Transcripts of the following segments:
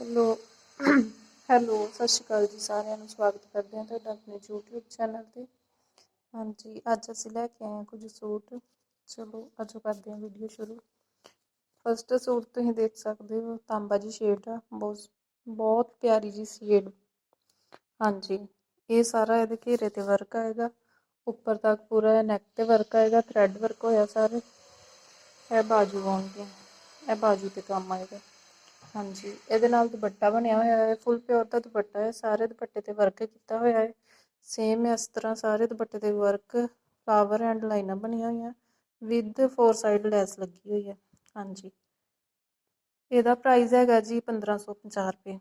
Hello. Hello, ਸਤਿ ਸ਼੍ਰੀ ਅਕਾਲ ਜੀ ਸਾਰਿਆਂ ਨੂੰ, ਸਵਾਗਤ ਕਰਦੇ ਹਾਂ ਤੁਹਾਡਾ ਆਪਣੇ YouTube ਚੈਨਲ ਤੇ। ਹਾਂਜੀ, ਅੱਜ ਅਸੀਂ ਲੈ ਕੇ ਆਏ ਹਾਂ ਕੁਝ ਸੂਟ। ਚਲੋ, ਅੱਜ ਕਰਦੇ ਹਾਂ ਵੀਡੀਓ ਸ਼ੁਰੂ। ਫਸਟ ਸੂਟ ਤੁਸੀਂ ਦੇਖ ਸਕਦੇ ਹੋ ਤਾਂਬਾ ਜੀ ਸ਼ੇਡ ਆ, ਬਹੁਤ ਬਹੁਤ ਪਿਆਰੀ ਜੀ ਸ਼ੇਡ ਹਾਂਜੀ, ਇਹ ਸਾਰਾ ਇਹਦੇ ਘੇਰੇ ਤੇ ਵਰਕ ਆਏਗਾ। ਉੱਪਰ ਤੱਕ ਪੂਰਾ ਨੈਕ ਤੇ ਵਰਕ ਆਏਗਾ ਥ੍ਰੈਡ ਵਰਕ ਹੋਇਆ ਸਾਰੇ। ਇਹ ਬਾਜੂ ਆਉਣਗੇ, ਇਹ ਬਾਜੂ ਤੇ ਕੰਮ ਆਏਗਾ। ਹਾਂਜੀ, ਇਹਦੇ ਨਾਲ ਦੁਪੱਟਾ ਬਣਿਆ ਹੋਇਆ ਹੈ, ਫੁੱਲ ਪਿਓਰ ਦਾ ਦੁਪੱਟਾ ਹੈ, ਸਾਰੇ ਦੁਪੱਟੇ ਤੇ ਵਰਕ ਕੀਤਾ ਹੋਇਆ ਹੈ ਸੇਮ ਇਸ ਤਰ੍ਹਾਂ ਸਾਰੇ ਦੁਪੱਟੇ ਤੇ ਵਰਕ ਫਲਾਵਰ ਐਂਡ ਲਾਈਨਾਂ ਬਣੀਆਂ ਹੋਈਆਂ ਵਿਦ ਫੋਰ ਸਾਈਡ ਲੈਸ ਲੱਗੀ ਹੋਈ ਹੈ, ਹਾਂਜੀ। ਇਹਦਾ ਪ੍ਰਾਈਸ ਹੈਗਾ ਜੀ 1550 ਰੁਪਏ।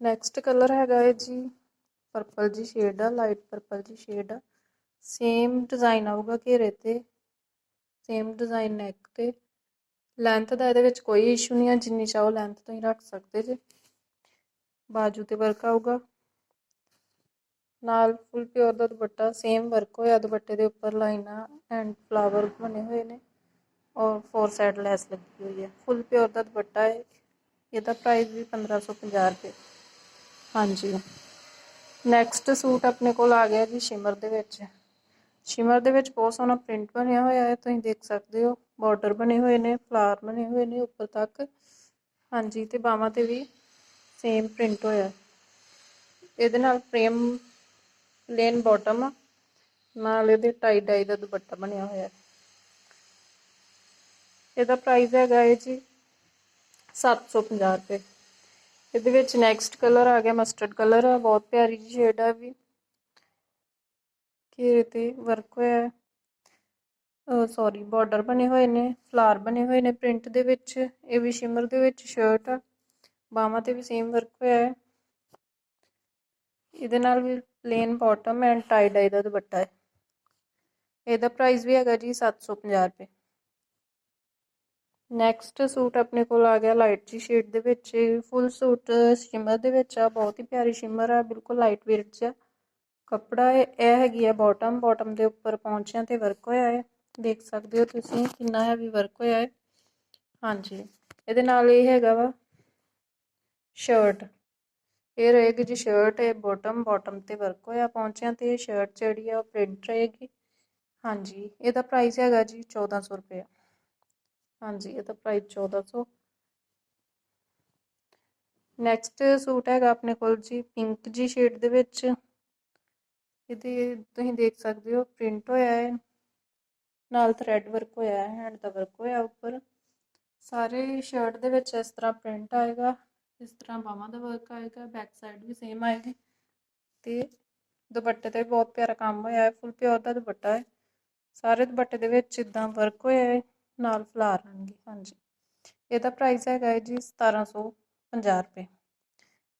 ਨੈਕਸਟ ਕਲਰ ਹੈਗਾ ਹੈ ਜੀ ਪਰਪਲ ਜੀ ਸ਼ੇਡ ਆ ਲਾਈਟ ਪਰਪਲ ਜੀ ਸ਼ੇਡ ਆ ਸੇਮ ਡਿਜ਼ਾਈਨ ਆਊਗਾ ਘੇਰੇ ਤੇ ਸੇਮ ਡਿਜ਼ਾਈਨ ਨੈਕ ਤੇ ਲੈਂਥ ਦਾ ਇਹਦੇ ਵਿੱਚ ਕੋਈ ਇਸ਼ੂ ਨਹੀਂ ਆ ਜਿੰਨੀ ਚਾਹੋ ਲੈਂਥ ਤੁਸੀਂ ਰੱਖ ਸਕਦੇ ਜੇ। ਬਾਜੂ ਤੇ ਵਰਕ ਆਊਗਾ। ਨਾਲ ਫੁੱਲ ਪਿਓਰ ਦਾ ਦੁਪੱਟਾ ਸੇਮ ਵਰਕ ਹੋਇਆ, ਦੁਪੱਟੇ ਦੇ ਉੱਪਰ ਲਾਈਨਾਂ ਐਂਡ ਫਲਾਵਰ ਬਣੇ ਹੋਏ ਨੇ ਔਰ ਫੋਰ ਸਾਈਡ ਲੈਸ ਲੱਗੀ ਹੋਈ ਹੈ। ਫੁੱਲ ਪਿਓਰ ਦਾ ਦੁਪੱਟਾ ਹੈ, ਇਹਦਾ ਪ੍ਰਾਈਸ ਵੀ 1550 ਰੁਪਏ। ਹਾਂਜੀ। ਨੈਕਸਟ ਸੂਟ ਆਪਣੇ ਕੋਲ ਆ ਗਿਆ ਜੀ, ਸ਼ਿਮਰ ਦੇ ਵਿੱਚ। ਸ਼ਿਮਰ ਦੇ ਵਿੱਚ ਬਹੁਤ ਸੋਹਣਾ ਪ੍ਰਿੰਟ ਬਣਿਆ ਹੋਇਆ ਹੈ, ਤੁਸੀਂ ਦੇਖ ਸਕਦੇ ਹੋ। ਬਾਰਡਰ ਬਣੇ ਹੋਏ ਨੇ, ਫਲਾਰ ਬਣੇ ਹੋਏ ਨੇ ਉੱਪਰ ਤੱਕ। ਹਾਂਜੀ, ਤੇ ਬਾਹਾਂ ਤੇ ਵੀ ਸੇਮ ਪ੍ਰਿੰਟ ਹੋਇਆ। ਇਹਦੇ ਨਾਲ ਫਰੇਮ ਪਲੇਨ ਬਾਟਮ ਨਾਲ ਇਹਦੇ ਟਾਈ ਡਾਈ ਦਾ ਦੁਪੱਟਾ ਬਣਿਆ ਹੋਇਆ ਇਹਦਾ ਪ੍ਰਾਈਸ ਹੈਗਾ ਹੈ ਜੀ 750 ਰੁਪਏ। ਇਹਦੇ ਵਿੱਚ ਨੈਕਸਟ ਕਲਰ ਆ ਗਿਆ ਮਸਟਰਡ ਕਲਰ ਆ, ਬਹੁਤ ਪਿਆਰੀ ਜੀ ਸ਼ੇਡ ਆ ਵੀ। ਘੇਰੇ ਤੇ ਵਰਕ ਹੋਇਆ ਹੈ। ਸੌਰੀ ਬਾਰਡਰ ਬਣੇ ਹੋਏ ਨੇ ਫਲਾਰ ਬਣੇ ਹੋਏ ਨੇ ਪ੍ਰਿੰਟ ਦੇ ਵਿੱਚ, ਇਹ ਵੀ ਸ਼ਿਮਰ ਦੇ ਵਿੱਚ ਸ਼ਰਟ ਆ। ਬਾਹਾਂ ਤੇ ਵੀ ਸੇਮ ਵਰਕ ਹੋਇਆ ਹੈ। ਇਹਦੇ ਨਾਲ ਵੀ plain bottom and tie dye ਦਾ ਦੁਪੱਟਾ ਹੈ। ਇਹਦਾ ਪ੍ਰਾਈਸ ਵੀ ਹੈਗਾ ਜੀ 750 ਰੁਪਏ। ਨੈਕਸਟ ਸੂਟ ਆਪਣੇ ਕੋਲ ਆ ਗਿਆ ਲਾਈਟ ਜੀ ਸ਼ੇਡ ਦੇ ਵਿੱਚ। ਫੁੱਲ ਸੂਟ ਸ਼ਿਮਰ ਦੇ ਵਿੱਚ ਆ, ਬਹੁਤ ਹੀ ਪਿਆਰੀ ਸ਼ਿਮਰ ਆ, ਬਿਲਕੁਲ ਲਾਈਟ ਵੇਟ 'ਚ ਕੱਪੜਾ ਇਹ ਹੈਗੀ ਆ ਬਾਟਮ ਬਾਟਮ ਦੇ ਉੱਪਰ ਪੌਂਚਿਆਂ ਤੇ ਵਰਕ ਹੋਇਆ ਹੈ। ਦੇਖ ਸਕਦੇ ਹੋ ਤੁਸੀਂ ਕਿੰਨਾ ਹੈਵੀ ਵਰਕ ਹੋਇਆ ਹੈ। ਹਾਂਜੀ, ਇਹਦੇ ਨਾਲ ਇਹ ਹੈਗਾ ਵਾ ਸ਼ਰਟ ਇਹ ਰਹੇਗੀ ਜੀ ਸ਼ਰਟ ਇਹ ਬਾਟਮ ਬਾਟਮ ਤੇ ਵਰਕ ਹੋਇਆ ਪੌਂਚਿਆਂ ਤੇ। ਸ਼ਰਟ ਜਿਹੜੀ ਆ ਉਹ ਪ੍ਰਿੰਟ ਰਹੇਗੀ। ਹਾਂਜੀ, ਇਹਦਾ ਪ੍ਰਾਈਸ ਹੈਗਾ ਜੀ 1400 ਰੁਪਏ ਹਾਂਜੀ, ਇਹਦਾ ਪ੍ਰਾਈਸ 1400 ਨੈਕਸਟ ਸੂਟ ਹੈਗਾ ਆਪਣੇ ਕੋਲ ਜੀ ਪਿੰਕ ਜੀ ਸ਼ੇਡ ਦੇ ਵਿੱਚ। ਇਹਦੇ ਤੁਸੀਂ ਦੇਖ ਸਕਦੇ ਹੋ ਪ੍ਰਿੰਟ ਹੋਇਆ ਹੈ। ਨਾਲ ਥ੍ਰੈਡ ਵਰਕ ਹੋਇਆ ਹੈ ਹੈਂਡ ਦਾ ਵਰਕ ਹੋਇਆ ਉੱਪਰ। ਸਾਰੇ ਸ਼ਰਟ ਦੇ ਵਿੱਚ ਇਸ ਤਰ੍ਹਾਂ ਪ੍ਰਿੰਟ ਆਏਗਾ, ਇਸ ਤਰ੍ਹਾਂ ਬਾਹਾਂ ਦਾ ਵਰਕ ਆਏਗਾ ਬੈਕ ਸਾਈਡ ਵੀ ਸੇਮ ਆਏਗੀ। ਤੇ ਦੁਪੱਟੇ ਤੇ ਬਹੁਤ ਪਿਆਰਾ ਕੰਮ ਹੋਇਆ ਹੈ ਫੁੱਲ ਪਿਓਰ ਦਾ ਦੁਪੱਟਾ ਹੈ। ਸਾਰੇ ਦੁਪੱਟੇ ਦੇ ਵਿੱਚ ਇਦਾਂ ਵਰਕ ਹੋਇਆ ਹੈ, ਨਾਲ ਫਲਾਰ ਆਣਗੇ ਹਾਂਜੀ। ਇਹਦਾ ਪ੍ਰਾਈਸ ਹੈਗਾ ਹੈ ਜੀ 1750 ਰੁਪਏ।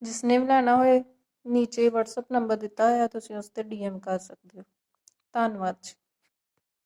ਜਿਸਨੇ ਵੀ ਲੈਣਾ ਹੋਏ ਨੀਚੇ WhatsApp ਨੰਬਰ ਦਿੱਤਾ ਹੋਇਆ ਤੁਸੀਂ ਉਸ ਤੇ DM ਕਰ ਸਕਦੇ ਹੋ। ਧੰਨਵਾਦ ਜੀ।